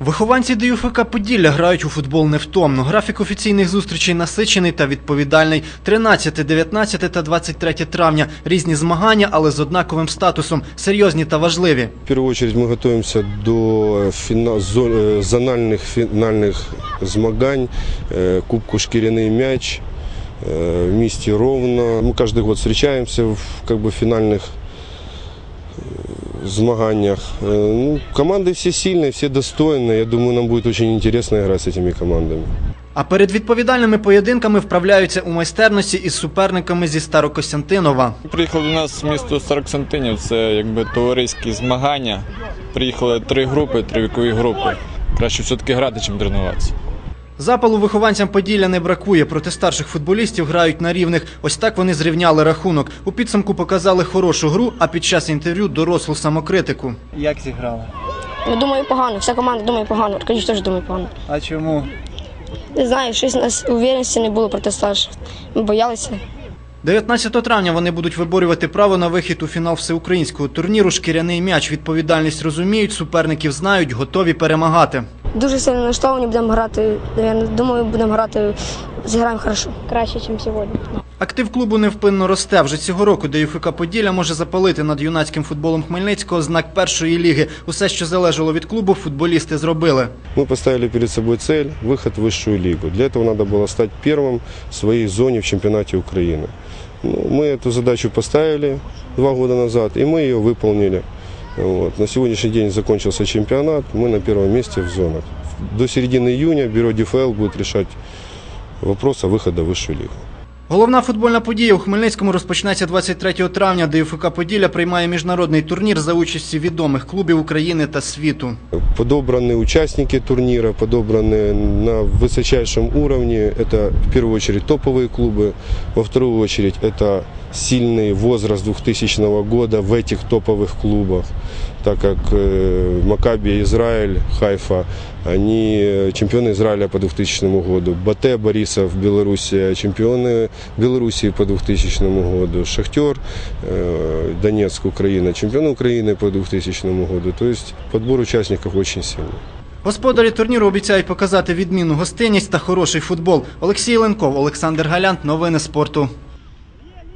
Вихованці ДЮФК Поділля грають у футбол невтомно. Графік офіційних зустрічей насичений та відповідальний. 13, 19 та 23 травня. Різні змагання, але з однаковим статусом. Серйозні та важливі. В первую очередь мы готовимся до фіна... зо- е, зональних фінальних змагань, е, Кубку «Шкіряний мяч» е, в місті Ровно. Мы каждый год встречаемся в как бы, финальных э, змаганнях. Э, Ну, команды все сильные, все достойные. Я думаю, нам будет очень интересно играть с этими командами. А перед відповідальними поєдинками вправляються у майстерності із суперниками зі Старокостянтинова. Приїхали до нас в місто Староксантинів, це якби товариські змагання. Приїхали три групи, три вікові групи. Краще все-таки грати, чим тренуватися. Запалу вихованцям Поділля не бракує, проти старших футболістів грають на рівних. Ось так вони зрівняли рахунок. У підсумку показали хорошу гру, а під час інтерв'ю дорослу самокритику. Як зіграли? Ну, думаю, погано. Вся команда думає погано. Аркадій теж думає погано. А чому? Не знаю, щось у нас уверенності не було проти старших. Ми боялися. 19 травня вони будуть виборювати право на вихід у фінал всеукраїнського турніру Шкіряний м'яч. Відповідальність розуміють, суперників знають, готові перемагати Дуже сильно налаштовані, будемо грати. Я думаю, будемо грати, зіграємо хорошо. Краще, ніж сьогодні. Актив клубу невпинно росте. Вже цього року ДЮФК Поділля може запалити над юнацьким футболом Хмельницького знак першої ліги. Усе, що залежало від клубу, футболісти зробили. Мы поставили перед собой цель – выход в высшую лигу. Для этого надо было стать первым в своей зоне в чемпионате Украины. Ну, мы эту задачу поставили два года назад, и мы ее выполнили. Вот. На сегодняшний день закончился чемпионат, мы на первом месте в зонах. До середины июня бюро ДФЛ будет решать вопрос о выходе в высшую лигу. Головна футбольна подія у Хмельницькому розпочнеться 23 травня. ДЮФК Поділля приймає міжнародний турнір за участі відомих клубів України та світу. Подобраны участники турнира, подобраны на высочайшем уровне. Это в первую очередь топовые клубы, во вторую очередь это сильный возраст 2000 года в этих топовых клубах, так как э, Макаби Израиль, Хайфа, они э, чемпионы Израиля по 2000 году, Бате Борисов, Белоруссия, чемпионы Белоруссии по 2000 году, Шахтер, э, Донецк, Украина, чемпионы Украины по 2000 году. То есть подбор участников очень сильный. Господарі турніру обіцяють показати відмінну гостинність та хороший футбол. Олексій Ленков, Олександр Галянт. Новини спорту.